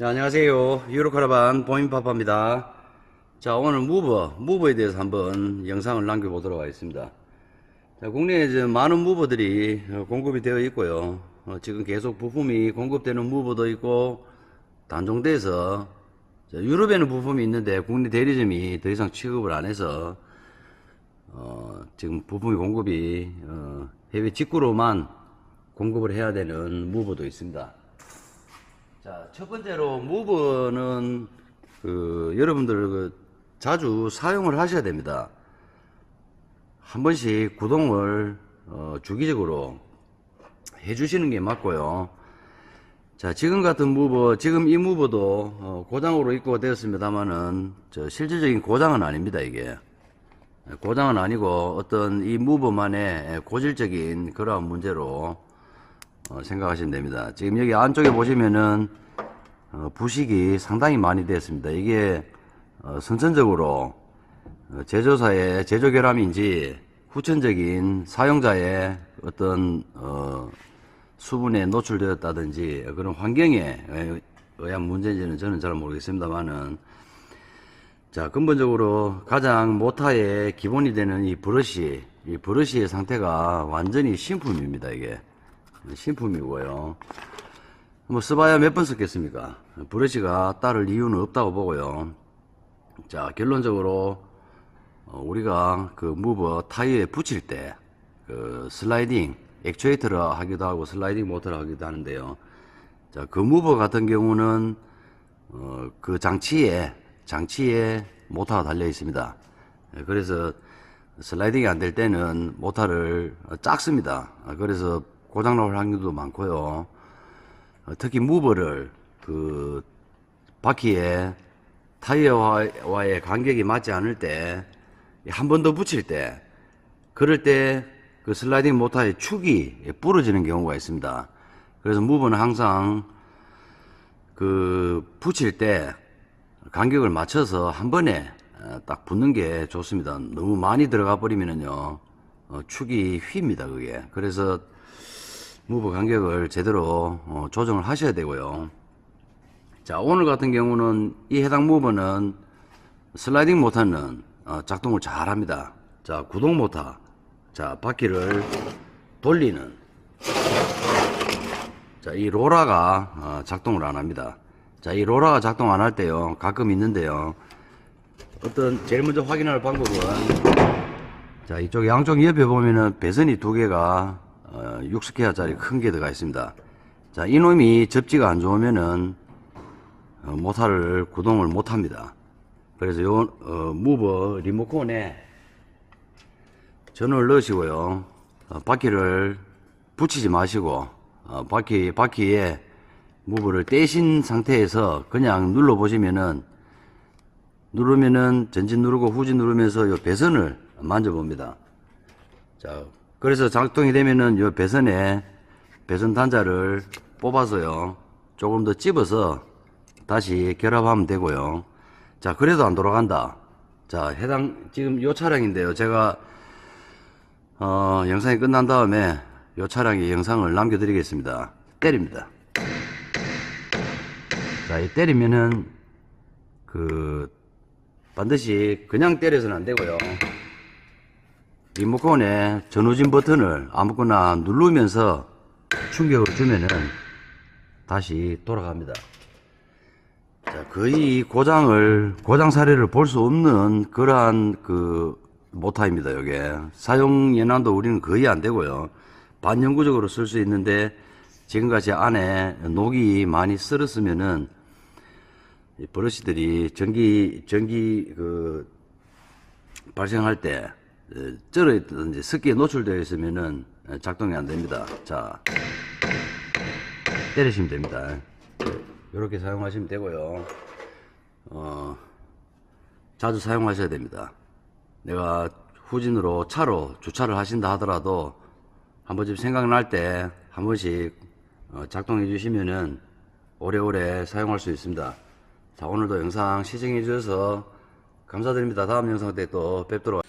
네, 안녕하세요. 유로카라반 보인파파입니다. 자, 오늘 무버, 무버에 대해서 한번 영상을 남겨보도록 하겠습니다. 자, 국내에 이제 많은 무버들이 어, 공급이 되어 있고요. 어, 지금 계속 부품이 공급되는 무버도 있고, 단종돼서, 자, 유럽에는 부품이 있는데 국내 대리점이 더 이상 취급을 안 해서, 어, 지금 부품이 공급이, 어, 해외 직구로만 공급을 해야 되는 무버도 있습니다. 자, 첫 번째로 무브는 그 여러분들 그 자주 사용을 하셔야 됩니다. 한 번씩 구동을 어, 주기적으로 해주시는 게 맞고요. 자, 지금 같은 무버, 지금 이 무버도 어, 고장으로 입고되었습니다만은 저 실질적인 고장은 아닙니다, 이게. 고장은 아니고 어떤 이 무버만의 고질적인 그러한 문제로 어, 생각하시면 됩니다. 지금 여기 안쪽에 보시면은 어, 부식이 상당히 많이 되었습니다. 이게 어, 선천적으로 어, 제조사의 제조 결함인지 후천적인 사용자의 어떤 어, 수분에 노출되었다든지 그런 환경에 의- 의한 문제인지는 저는 잘 모르겠습니다만은 자 근본적으로 가장 모타의 기본이 되는 이 브러쉬 이 브러쉬의 상태가 완전히 신품입니다 이게 신품이고요. 뭐 써봐야 몇 번 썼겠습니까? 브러쉬가 따를 이유는 없다고 보고요. 자 결론적으로 어, 우리가 그 무버 타이어에 붙일 때 그 슬라이딩 액추에이터를 하기도 하고 슬라이딩 모터를 하기도 하는데요. 자 그 무버 같은 경우는 어, 그 장치에 장치에 모터가 달려 있습니다. 예, 그래서 슬라이딩이 안 될 때는 모터를 어, 작습니다. 아, 그래서 고장 나올 확률도 많고요. 어, 특히 무버를 그 바퀴에 타이어와의 간격이 맞지 않을 때 한 번 더 붙일 때 그럴 때 그 슬라이딩 모터의 축이 부러지는 경우가 있습니다. 그래서 무버는 항상 그 붙일 때 간격을 맞춰서 한 번에 어, 딱 붙는 게 좋습니다. 너무 많이 들어가 버리면은요 어, 축이 휩니다 그게. 그래서 무브 간격을 제대로 어, 조정을 하셔야 되고요. 자 오늘 같은 경우는 이 해당 무브는 슬라이딩 모터는 어, 작동을 잘 합니다. 자 구동 모터 자 바퀴를 돌리는 자, 이 로라가 어, 작동을 안 합니다. 자, 이 로라가 작동 안 할 때요. 가끔 있는데요. 어떤 제일 먼저 확인할 방법은 자, 이쪽 양쪽 옆에 보면은 배선이 두 개가 어, 60개짜리 큰 게 들어가 있습니다. 자, 이놈이 접지가 안 좋으면은 어, 모터를 구동을 못 합니다. 그래서 요 어, 무버 리모컨에 전원을 넣으시고요. 어, 바퀴를 붙이지 마시고 어, 바퀴 바퀴에 무브를 떼신 상태에서 그냥 눌러 보시면은 누르면은 전진 누르고 후진 누르면서 요 배선을 만져봅니다. 자, 그래서 작동이 되면은 요 배선에 배선 단자를 뽑아서요. 조금 더 집어서 다시 결합하면 되고요. 자, 그래도 안 돌아간다. 자, 해당 지금 요 차량인데요. 제가 어, 영상이 끝난 다음에 요 차량의 영상을 남겨 드리겠습니다. 때립니다. 자, 이 때리면은 그 반드시 그냥 때려서는 안 되고요. 리모컨에 전후진 버튼을 아무거나 누르면서 충격을 주면은 다시 돌아갑니다. 자, 거의 고장을, 고장 사례를 볼 수 없는 그러한 그 모타입니다, 요게. 사용 연한도 우리는 거의 안 되고요. 반영구적으로 쓸 수 있는데 지금같이 안에 녹이 많이 썰었으면은 이 브러쉬들이 전기, 전기 그 발생할 때 어, 쩔어 있든지 습기에 노출되어 있으면은 작동이 안 됩니다. 자, 때리시면 됩니다. 이렇게 사용하시면 되고요. 어, 자주 사용하셔야 됩니다. 내가 후진으로 차로 주차를 하신다 하더라도 한 번쯤 생각날 때 한 번씩 어, 작동해 주시면은 오래오래 사용할 수 있습니다. 자, 오늘도 영상 시청해 주셔서 감사드립니다. 다음 영상 때 또 뵙도록